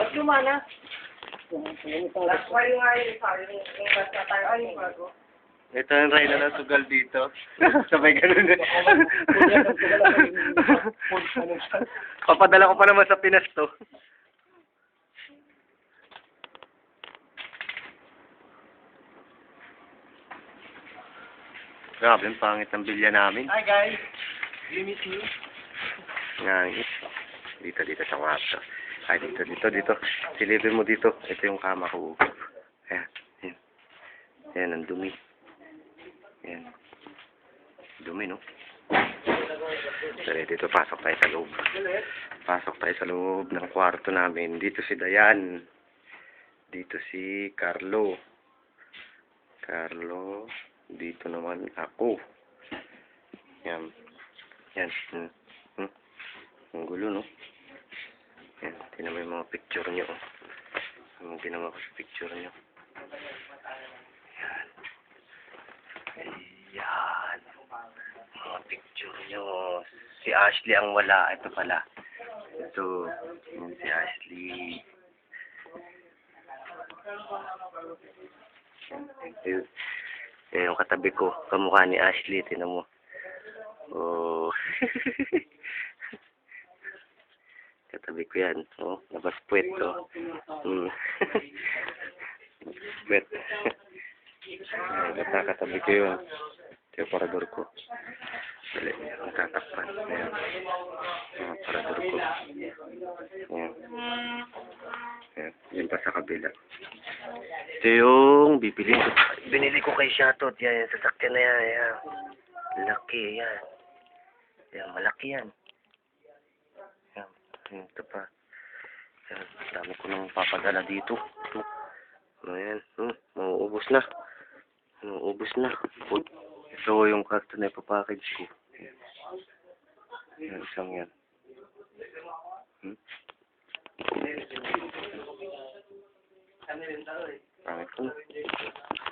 Ba't lumana? Last one nga yun, sorry. Yung last na tayo, ay, yung bago. Ito ang Rhino na sugal dito. Sabay ganun. Papadala ko pa naman sa Pinas to. Grabe, ang pangit ng bilya namin. Hi guys, you miss me? Ngangis. Dito, dito sa kwarto. Ay, dito, dito, dito. Silipin mo dito. Ito yung kama ko. Ayan, ayan. Ayan, ang dumi. Ayan. Dumi, no? Sorry, dito pasok tayo sa loob. Pasok tayo sa loob ng kwarto namin. Dito si Dayan. Dito si Carlo. Carlo. Dito naman ako. Yan. Yan. Hmm. Hmm. Ang gulo, no? Yan. Tinan mo yung mga picture nyo. oh. Ang ginawa ko sa picture nyo. Yan. Ayan. Mga picture nyo. Si Ashley ang wala. Ito pala. Ito. Yan si Ashley. Yan. Yan yung katabi ko. Kamukha ni Ashley. Tinan mo. Oh. Katabi ko yan. Oh, labas puwet to. Hmm. puwet. Ay, ba't nakatabi ko yun? Ito yung parador ko. Dali, natatakpan. Ayan. Yung parador ko. Ayan. Ayan. Pa sa kabila. Ito yung bibili ko. Binili ko kay Shatot. Yan, yung sasakyan na yan. Ayan. Laki, yan. Yan, malaki yan. Yan, ito pa. Yan, dami ko nang papadala dito. Ito. Ayan, hmm, mauubos na. Mauubos na. Ito yung karton na ipapackage ko. Yan, isang yan. Hmm? Pangit ko.